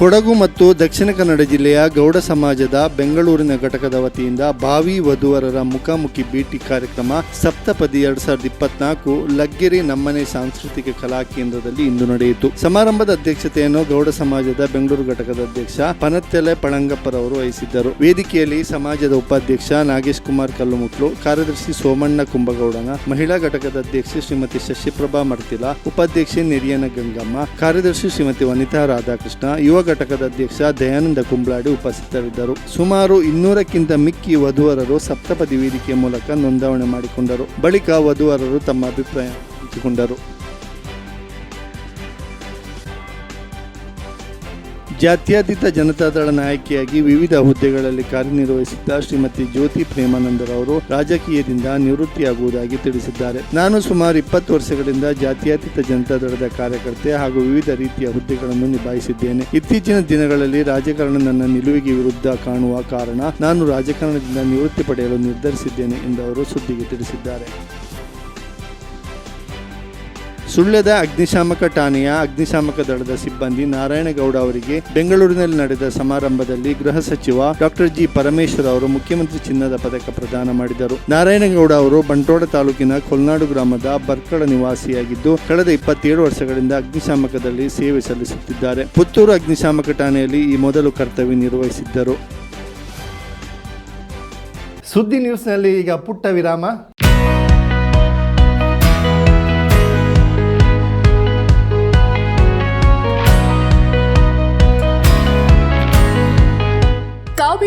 ಕೊಡಗು ಮತ್ತು ದಕ್ಷಿಣ ಕನ್ನಡ ಜಿಲ್ಲೆಯ ಗೌಡ ಸಮಾಜದ ಬೆಂಗಳೂರಿನ ಘಟಕದ ವತಿಯಿಂದ ಭಾವಿ ವಧುವರರ ಮುಖಾಮುಖಿ ಭೇಟಿ ಕಾರ್ಯಕ್ರಮ ಸಪ್ತಪದಿ ಎರಡ್ ಸಾವಿರದ ಇಪ್ಪತ್ನಾಲ್ಕು ಲಗ್ಗೆರೆ ನಮ್ಮನೆ ಸಾಂಸ್ಕೃತಿಕ ಕಲಾ ಕೇಂದ್ರದಲ್ಲಿ ಇಂದು ನಡೆಯಿತು. ಸಮಾರಂಭದ ಅಧ್ಯಕ್ಷತೆಯನ್ನು ಗೌಡ ಸಮಾಜದ ಬೆಂಗಳೂರು ಘಟಕದ ಅಧ್ಯಕ್ಷ ಪನತ್ತೆಲೆ ಪಳಂಗಪ್ಪರವರು ವಹಿಸಿದ್ದರು. ವೇದಿಕೆಯಲ್ಲಿ ಸಮಾಜದ ಉಪಾಧ್ಯಕ್ಷ ನಾಗೇಶ್ ಕುಮಾರ್ ಕಲ್ಲುಮುಟ್ಲು, ಕಾರ್ಯದರ್ಶಿ ಸೋಮಣ್ಣ ಕುಂಭಗೌಡನ, ಮಹಿಳಾ ಘಟಕದ ಅಧ್ಯಕ್ಷೆ ಶ್ರೀಮತಿ ಶಶಿಪ್ರಭಾ ಮರ್ತಿಲ, ಉಪಾಧ್ಯಕ್ಷೆ ನೆರಿಯನ ಗಂಗಮ್ಮ, ಕಾರ್ಯದರ್ಶಿ ಶ್ರೀಮತಿ ವನಿತಾ ರಾಧಾಕೃಷ್ಣ, ಯುವ ಘಟಕದ ಅಧ್ಯಕ್ಷ ದಯಾನಂದ ಕುಂಬ್ಲಾಡಿ ಉಪಸ್ಥಿತರಿದ್ದರು. ಸುಮಾರು ಇನ್ನೂರಕ್ಕಿಂತ ಮಿಕ್ಕಿ ವಧುವರರು ಸಪ್ತಪದಿ ವೇದಿಕೆ ಮೂಲಕ ನೋಂದಾವಣೆ ಮಾಡಿಕೊಂಡರು. ಬಳಿಕ ವಧುವರರು ತಮ್ಮ ಅಭಿಪ್ರಾಯ ಹಂಚಿಕೊಂಡರು. ಜಾತ್ಯತೀತ ಜನತಾದಳ ನಾಯಕಿಯಾಗಿ ವಿವಿಧ ಹುದ್ದೆಗಳಲ್ಲಿ ಕಾರ್ಯನಿರ್ವಹಿಸಿದ್ದ ಶ್ರೀಮತಿ ಜ್ಯೋತಿ ಪ್ರೇಮಾನಂದರವರು ರಾಜಕೀಯದಿಂದ ನಿವೃತ್ತಿಯಾಗುವುದಾಗಿ ತಿಳಿಸಿದ್ದಾರೆ. ನಾನು ಸುಮಾರು ಇಪ್ಪತ್ತು ವರ್ಷಗಳಿಂದ ಜಾತ್ಯತೀತ ಜನತಾದಳದ ಕಾರ್ಯಕರ್ತೆ ಹಾಗೂ ವಿವಿಧ ರೀತಿಯ ಹುದ್ದೆಗಳನ್ನು ನಿಭಾಯಿಸಿದ್ದೇನೆ. ಇತ್ತೀಚಿನ ದಿನಗಳಲ್ಲಿ ರಾಜಕಾರಣ ನನ್ನ ನಿಲುವಿಗೆ ವಿರುದ್ಧ ಕಾಣುವ ಕಾರಣ ನಾನು ರಾಜಕಾರಣದಿಂದ ನಿವೃತ್ತಿ ಪಡೆಯಲು ನಿರ್ಧರಿಸಿದ್ದೇನೆ ಎಂದು ಅವರು ಸುದ್ದಿಗೆ ತಿಳಿಸಿದ್ದಾರೆ. ಸುಳ್ಯದ ಅಗ್ನಿಶಾಮಕ ಠಾಣೆಯ ಅಗ್ನಿಶಾಮಕ ದಳದ ಸಿಬ್ಬಂದಿ ನಾರಾಯಣಗೌಡ ಅವರಿಗೆ ಬೆಂಗಳೂರಿನಲ್ಲಿ ನಡೆದ ಸಮಾರಂಭದಲ್ಲಿ ಗೃಹ ಸಚಿವ ಡಾಕ್ಟರ್ ಜಿ ಪರಮೇಶ್ವರ್ ಅವರು ಮುಖ್ಯಮಂತ್ರಿ ಚಿನ್ನದ ಪದಕ ಪ್ರದಾನ ಮಾಡಿದರು. ನಾರಾಯಣಗೌಡ ಅವರು ಬಂಟೋಡ ತಾಲೂಕಿನ ಕೊಲ್ನಾಡು ಗ್ರಾಮದ ಬರ್ಕಳ ನಿವಾಸಿಯಾಗಿದ್ದು, ಕಳೆದ ಇಪ್ಪತ್ತೇಳು ವರ್ಷಗಳಿಂದ ಅಗ್ನಿಶಾಮಕದಲ್ಲಿ ಸೇವೆ ಸಲ್ಲಿಸುತ್ತಿದ್ದಾರೆ. ಪುತ್ತೂರು ಅಗ್ನಿಶಾಮಕ ಠಾಣೆಯಲ್ಲಿ ಈ ಮೊದಲು ಕರ್ತವ್ಯ ನಿರ್ವಹಿಸಿದ್ದರು. ಸುದ್ದಿ ನ್ಯೂಸ್ನಲ್ಲಿ ಈಗ ಪುಟ್ಟ ವಿರಾಮ.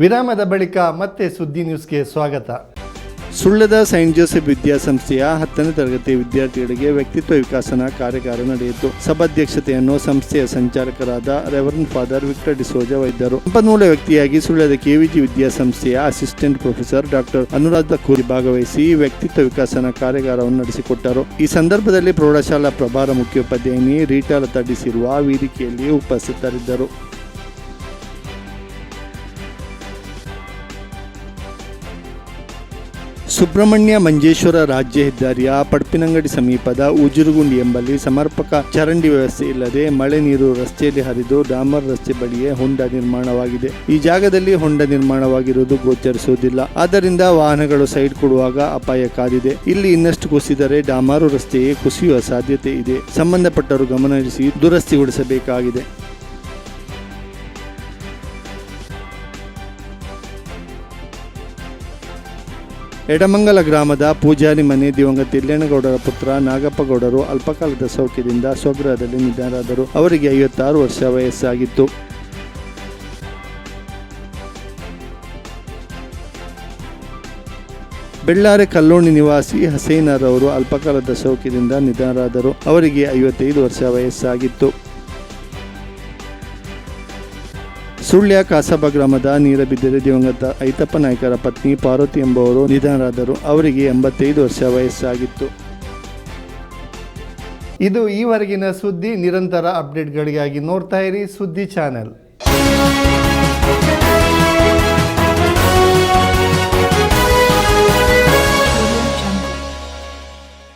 ವಿರಾಮದ ಬಳಿಕ ಮತ್ತೆ ಸುದ್ದಿ ನ್ಯೂಸ್ಗೆ ಸ್ವಾಗತ. ಸುಳ್ಯದ ಸೈಂಟ್ ಜೋಸೆಫ್ ವಿದ್ಯಾಸಂಸ್ಥೆಯ ಹತ್ತನೇ ತರಗತಿ ವಿದ್ಯಾರ್ಥಿಗಳಿಗೆ ವ್ಯಕ್ತಿತ್ವ ವಿಕಾಸನ ಕಾರ್ಯಾಗಾರ ನಡೆಯಿತು. ಸಭಾಧ್ಯಕ್ಷತೆಯನ್ನು ಸಂಸ್ಥೆಯ ಸಂಚಾಲಕರಾದ ರೆವರೆಂಡ್ ಫಾದರ್ ವಿಕ್ಟರ್ ಡಿಸೋಜ ವೈದ್ಯರು ಸಂಪನ್ಮೂಲ ವ್ಯಕ್ತಿಯಾಗಿ ಸುಳ್ಯದ ಕೆವಿಜಿ ವಿದ್ಯಾಸಂಸ್ಥೆಯ ಅಸಿಸ್ಟೆಂಟ್ ಪ್ರೊಫೆಸರ್ ಡಾಕ್ಟರ್ ಅನುರಾಧ ಕೋರಿ ಭಾಗವಹಿಸಿ ವ್ಯಕ್ತಿತ್ವ ವಿಕಾಸನ ಕಾರ್ಯಾಗಾರವನ್ನು ನಡೆಸಿಕೊಟ್ಟರು. ಈ ಸಂದರ್ಭದಲ್ಲಿ ಪ್ರೌಢಶಾಲಾ ಪ್ರಭಾರ ಮುಖ್ಯೋಪಾಧ್ಯಾಯಿನಿ ರೀಟಾ ಲತಾ ಡಿಸಿರುವ ವೇದಿಕೆಯಲ್ಲಿ ಉಪಸ್ಥಿತರಿದ್ದರು. ಸುಬ್ರಹ್ಮಣ್ಯ ಮಂಜೇಶ್ವರ ರಾಜ್ಯ ಹೆದ್ದಾರಿಯ ಪಡ್ಪಿನಂಗಡಿ ಸಮೀಪದ ಉಜುರುಗುಂಡಿ ಎಂಬಲ್ಲಿ ಸಮರ್ಪಕ ಚರಂಡಿ ವ್ಯವಸ್ಥೆ ಇಲ್ಲದೆ ಮಳೆ ನೀರು ರಸ್ತೆಯಲ್ಲಿ ಹರಿದು ಡಾಮರ್ ರಸ್ತೆ ಬಳಿಯೇ ಹೊಂಡ ನಿರ್ಮಾಣವಾಗಿದೆ. ಈ ಜಾಗದಲ್ಲಿ ಹೊಂಡ ನಿರ್ಮಾಣವಾಗಿರುವುದು ಗೋಚರಿಸುವುದಿಲ್ಲ. ಆದ್ದರಿಂದ ವಾಹನಗಳು ಸೈಡ್ ಕೊಡುವಾಗ ಅಪಾಯ ಕಾದಿದೆ ಇಲ್ಲಿ ಇನ್ನಷ್ಟು ಕುಸಿದರೆ ಡಾಮಾರು ರಸ್ತೆಯೇ ಕುಸಿಯುವ ಸಾಧ್ಯತೆ ಇದೆ. ಸಂಬಂಧಪಟ್ಟರು ಗಮನಹರಿಸಿ ದುರಸ್ತಿಗೊಳಿಸಬೇಕಾಗಿದೆ. ಎಡಮಂಗಲ ಗ್ರಾಮದ ಪೂಜಾರಿ ಮನೆ ದಿವಂಗತ ಇಲ್ಲೇನಗೌಡರ ಪುತ್ರ ನಾಗಪ್ಪಗೌಡರು ಅಲ್ಪಕಾಲದ ಸೌಖ್ಯದಿಂದ ಸ್ವಗೃಹದಲ್ಲಿ ನಿಧನರಾದರು. ಅವರಿಗೆ ಐವತ್ತಾರು ವರ್ಷ ವಯಸ್ಸಾಗಿತ್ತು. ಬೆಳ್ಳಾರೆ ಕಲ್ಲೋಣಿ ನಿವಾಸಿ ಹಸೇನರವರು ಅಲ್ಪಕಾಲದ ಸೌಖ್ಯದಿಂದ ನಿಧನರಾದರು. ಅವರಿಗೆ ಐವತ್ತೈದು ವರ್ಷ ವಯಸ್ಸಾಗಿತ್ತು. ಸುಳ್ಯ ಕಾಸಬ ಗ್ರಾಮದ ನೀರಬಿದ್ದರೆ ದಿವಂಗತ ಐತಪ್ಪ ನಾಯ್ಕರ ಪತ್ನಿ ಪಾರ್ವತಿ ಎಂಬುವರು ನಿಧನರಾದರು. ಅವರಿಗೆ ಎಂಬತ್ತೈದು ವರ್ಷ ವಯಸ್ಸಾಗಿತ್ತು. ಇದು ಈವರೆಗಿನ ಸುದ್ದಿ. ನಿರಂತರ ಅಪ್ಡೇಟ್ಗಳಿಗಾಗಿ ನೋಡ್ತಾ ಇರಿ ಸುದ್ದಿ ಚಾನೆಲ್.